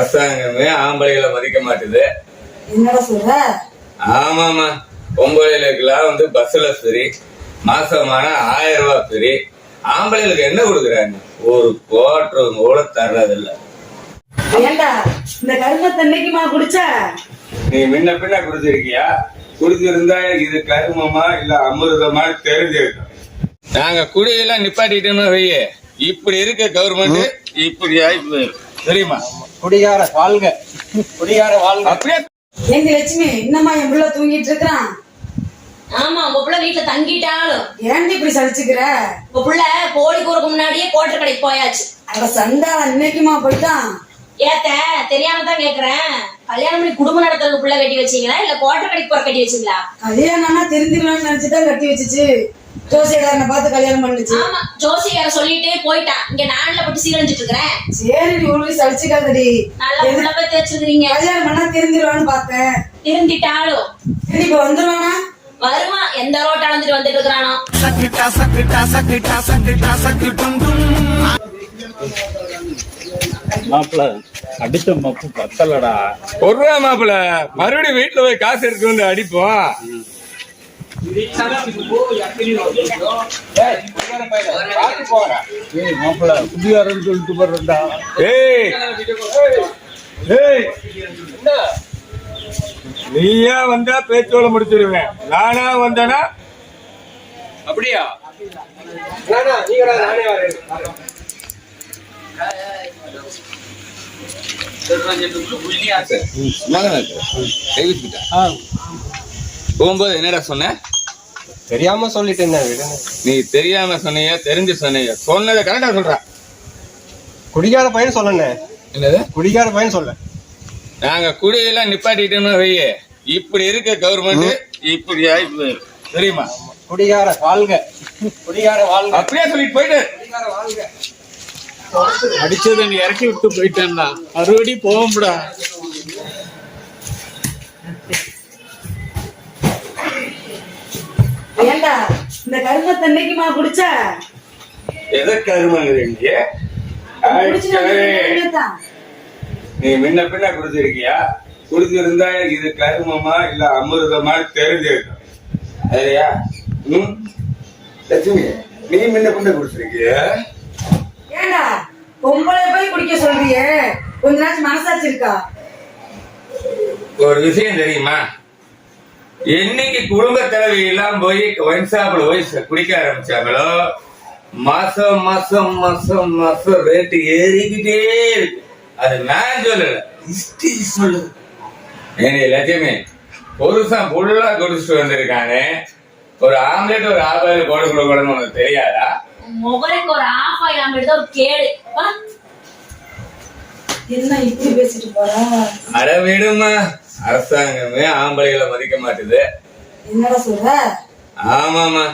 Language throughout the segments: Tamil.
அரசாங்கமே ஆம்பளைகளை மதிக்க மாட்டுது. என்னடா சொல்ற? ஆமாமா பொம்பளைகளுக்கெல்லாம் வந்து பஸ்ல ஃப்ரீ மாசமான ஆயிரம் ரூபாய் ஃப்ரீ. ஆம்பளைகளுக்கு என்ன கொடுக்குறாங்க? ஒரு கோட்டர் கூட தர்றதில்ல. ஏண்டா இந்த கருமத்தை என்னைக்குமா குடிச்ச? நீ முன்ன பின்ன குடிச்சிருக்கியா? குடிச்சிருந்தா இது கருமமா இல்ல அமிர்தமா தெரிஞ்சிருக்கும். நாங்க குடியெல்லாம் நிப்பாட்டிட்டோம்னு வையே. இப்படி இருக்க கவர்மெண்ட் இப்படி ஆகி. தெரியுமா? குடிகார வாழ்க. குடிகார வாழ்க. அப்படியே எங்க லட்சுமி இன்னமா என் புள்ள தூங்கிட்டு இருக்கிறான்? ஆமா உங்க புள்ள வீட்டுல தங்கிட்டாலும். ஏன்டி இப்படி சலிச்சுக்கிற? உங்க புள்ள கோழி கூறக்கு முன்னாடியே கோட்டர் கடைக்கு போயாச்சு. அவ சண்டா இன்னைக்குமா போயிட்டான்? ஏத்த தெரியாம தான் கேக்குறேன். கல்யாணம் பண்ணி குடும்பம் நடத்துறது புள்ள கட்டி வச்சீங்களா? இல்ல கோட்டர் கடைக்கு போற கட்டி வச்சீங்களா? கல்யாணம்னா தெரிஞ்சிருவான்னு நினைச்சுதான் கட்டி வச்சுச்சு. ஜோசியக்காரனை பார்த்து கல்யாணம் பண்ணுச்சு. ஆமா ஜோசிகார சொல்லிட்டு போயிட்டான். இங்க நான்ல போட்டு சீரழிஞ்சிட்டு இருக்கிறேன்? சரி நீ உள்ள சலிச்சுக்காதடி. நல்லா புள்ள பத்தி வச்சிருக்கீங்க கல்யாணம் பண்ணா தெரிஞ்சிருவான்னு பார்த்தேன். திருந்திட்டாலும் சரி இப்ப வந்துருவானா? வருவான் எந்த ரோட்ட அளந்துட்டு வந்துட்டு இருக்கிறானோ? மாப்பிள அடிச்ச மப்பு பத்தலடா. ஒரு ரூபா மாப்பிள மறுபடியும் வீட்டுல போய் காசு எடுத்து வந்து அடிப்போம். குடியாரன்னு சொல்லிட்டு போறா ஏய் ஏய் நீயா வந்தா பேச்சோட முடிச்சிருவேன் நானா வந்தனா அப்படியா போகும்போது என்னடா சொன்ன தெரியாம சொல்லிட்டேன் நீ தெரியாம சொன்னியா தெரிஞ்சு சொன்னியா. சொன்னதை கரெக்டா சொல்ற. குடிகார பையன் சொல்லண்ணே. என்னது? குடிகார பையன் சொல்ல. நாங்க குடியெல்லாம் நிப்பாட்டிட்டோம்னு வையே. இப்படி இருக்க கவர்மெண்ட் இப்படி. தெரியுமா? குடிகார வாழ்க. குடிகார வாழ்க. அப்படியே சொல்லிட்டு போயிட்டு அடிச்சதை நீ இறக்கி விட்டு போயிட்டேன்டா மறுபடி போகும்டா இந்த கருமத்தை என்னைக்குமா குடிச்ச? எதை கருமாங்கிறீங்க? நீ முன்ன பின்ன குடிச்சிருக்கியா? குடிச்சிருந்தா இது கருமமா இல்ல அமிர்தமா தெரிஞ்சிருக்கும். சரியா ம்? லட்சுமி நீ முன்ன பின்ன குடிச்சிருக்கிய? ஏண்டா பொம்பளை போய் குடிக்க சொல்றியே? கொஞ்ச நாள் மனசாச்சு இருக்கா? ஒரு விஷயம் தெரியுமா? என்னைக்கு குடும்ப தலைவி எல்லாம் போய் ஒயின் ஷாப்ல போய் குடிக்க ஆரம்பிச்சாங்களோ? மாசம் மாசம் மாசம் மாசம் ரேட்டு ஏறிக்கிட்டே இருக்கு. அது நான் சொல்லல ஹிஸ்டரி சொல்லுது. ஏனே லட்சுமி புருஷன் புள்ளா குடிச்சிட்டு வந்திருக்கானே. ஒரு ஆம்லெட் ஒரு ஆபாயில் போட கொடுக்கணும்னு உனக்கு தெரியாதா? முகரைக்கு ஒரு ஆஃப் ஆயில் ஆம்பிட்டு ஒரு கேடு. என்ன இப்படி பேசிட்டு போறா? அட விடுமா அரசாங்கமே ஆம்பளைகளை மதிக்க மாட்டுது. என்னடா சொல்ற? ஆமாமா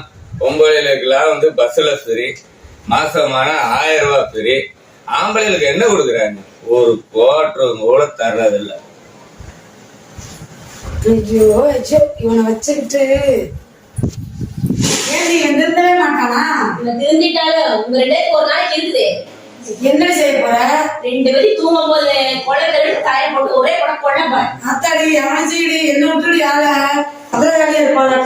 பொம்பளைகளுக்கெல்லாம் வந்து பஸ்ல ஃப்ரீ மாசமான ஆயிரம் ரூபாய் ஃப்ரீ. ஆம்பளைகளுக்கு என்ன கொடுக்குறாங்க? ஒரு கோட்டர் கூட தர்றதில்ல. ஐயோ ஐயோ இவனை வச்சுக்கிட்டு. எந்திருந்தவே மாட்டானா? இவன் திருந்திட்டாலும் உங்க ரெண்டு பேருக்கு ஒரு நாளைக்கு இருக்குது என்ன செய்ய போற? ரெண்டு பேரும் தூங்கும் போது கொலை தடவை தலையை போட்டு ஒரே கொள்ள அத்தாடி அவனை செய்யடி என்ன விட்டுடி ஆள அதில் வேலையா இருப்பாங்க